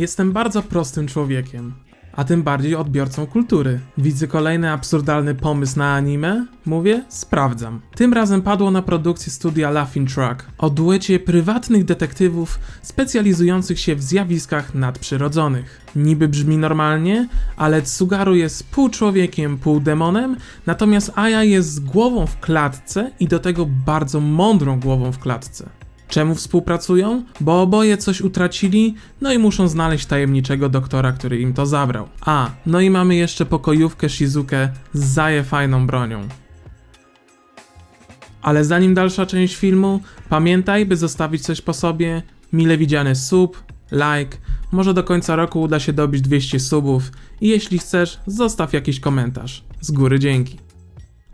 Jestem bardzo prostym człowiekiem, a tym bardziej odbiorcą kultury. Widzę kolejny absurdalny pomysł na anime? Mówię, sprawdzam. Tym razem padło na produkcję studia Laughing Truck o duecie prywatnych detektywów specjalizujących się w zjawiskach nadprzyrodzonych. Niby brzmi normalnie, ale Tsugaru jest pół człowiekiem, pół demonem, natomiast Aya jest głową w klatce i do tego bardzo mądrą głową w klatce. Czemu współpracują? Bo oboje coś utracili, no i muszą znaleźć tajemniczego doktora, który im to zabrał. A, no i mamy jeszcze pokojówkę Shizukę z zaje fajną bronią. Ale zanim dalsza część filmu, pamiętaj, by zostawić coś po sobie, mile widziany sub, like, może do końca roku uda się dobić 200 subów i jeśli chcesz, zostaw jakiś komentarz. Z góry dzięki.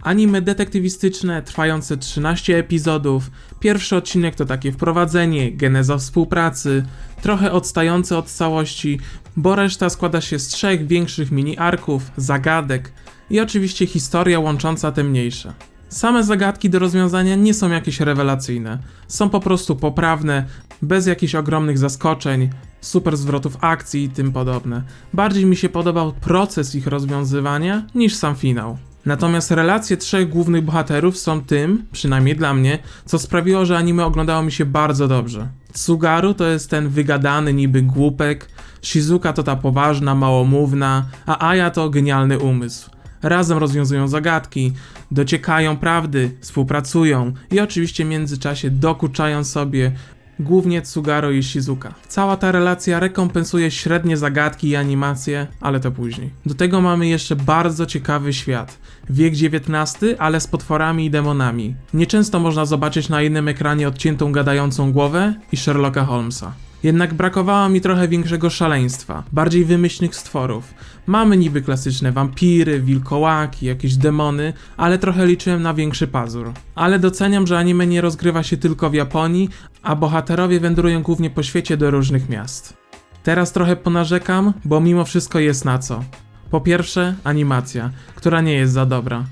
Anime detektywistyczne, trwające 13 epizodów. Pierwszy odcinek to takie wprowadzenie, geneza współpracy, trochę odstające od całości, bo reszta składa się z trzech większych mini-arków, zagadek i oczywiście historia łącząca te mniejsze. Same zagadki do rozwiązania nie są jakieś rewelacyjne, są po prostu poprawne, bez jakichś ogromnych zaskoczeń, super zwrotów akcji i tym podobne. Bardziej mi się podobał proces ich rozwiązywania niż sam finał. Natomiast relacje trzech głównych bohaterów są tym, przynajmniej dla mnie, co sprawiło, że anime oglądało mi się bardzo dobrze. Tsugaru to jest ten wygadany niby głupek, Shizuka to ta poważna, małomówna, a Aya to genialny umysł. Razem rozwiązują zagadki, dociekają prawdy, współpracują i oczywiście w międzyczasie dokuczają sobie, głównie Tsugaro i Shizuka. Cała ta relacja rekompensuje średnie zagadki i animacje, ale to później. Do tego mamy jeszcze bardzo ciekawy świat. Wiek XIX, ale z potworami i demonami. Nieczęsto można zobaczyć na innym ekranie odciętą gadającą głowę i Sherlocka Holmesa. Jednak brakowało mi trochę większego szaleństwa, bardziej wymyślnych stworów. Mamy niby klasyczne wampiry, wilkołaki, jakieś demony, ale trochę liczyłem na większy pazur. Ale doceniam, że anime nie rozgrywa się tylko w Japonii, a bohaterowie wędrują głównie po świecie do różnych miast. Teraz trochę ponarzekam, bo mimo wszystko jest na co. Po pierwsze, animacja, która nie jest za dobra.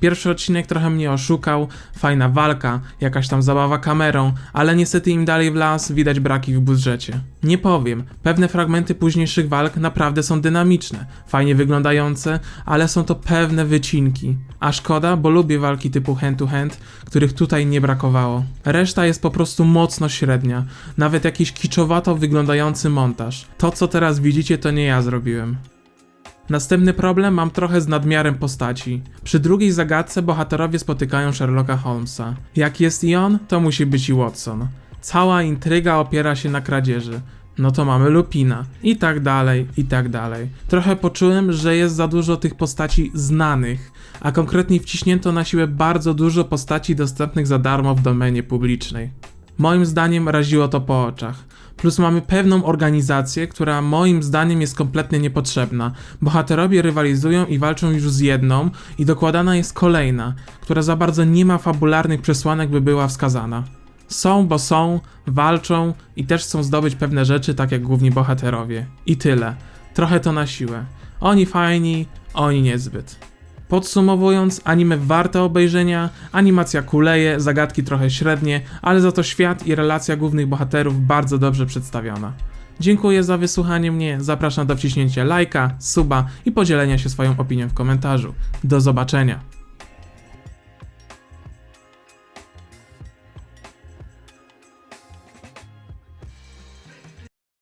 Pierwszy odcinek trochę mnie oszukał, fajna walka, jakaś tam zabawa kamerą, ale niestety im dalej w las widać braki w budżecie. Nie powiem, pewne fragmenty późniejszych walk naprawdę są dynamiczne, fajnie wyglądające, ale są to pewne wycinki. A szkoda, bo lubię walki typu hand to hand, których tutaj nie brakowało. Reszta jest po prostu mocno średnia, nawet jakiś kiczowato wyglądający montaż. To co teraz widzicie to nie ja zrobiłem. Następny problem mam trochę z nadmiarem postaci. Przy drugiej zagadce bohaterowie spotykają Sherlocka Holmesa. Jak jest i on, to musi być i Watson. Cała intryga opiera się na kradzieży. No to mamy Lupina. I tak dalej, i tak dalej. Trochę poczułem, że jest za dużo tych postaci znanych, a konkretnie wciśnięto na siłę bardzo dużo postaci dostępnych za darmo w domenie publicznej. Moim zdaniem raziło to po oczach. Plus mamy pewną organizację, która moim zdaniem jest kompletnie niepotrzebna. Bohaterowie rywalizują i walczą już z jedną i dokładana jest kolejna, która za bardzo nie ma fabularnych przesłanek, by była wskazana. Są, bo są, walczą i też chcą zdobyć pewne rzeczy, tak jak główni bohaterowie. I tyle. Trochę to na siłę. Oni fajni, oni niezbyt. Podsumowując, anime warte obejrzenia, animacja kuleje, zagadki trochę średnie, ale za to świat i relacja głównych bohaterów bardzo dobrze przedstawiona. Dziękuję za wysłuchanie mnie, zapraszam do wciśnięcia lajka, suba i podzielenia się swoją opinią w komentarzu. Do zobaczenia.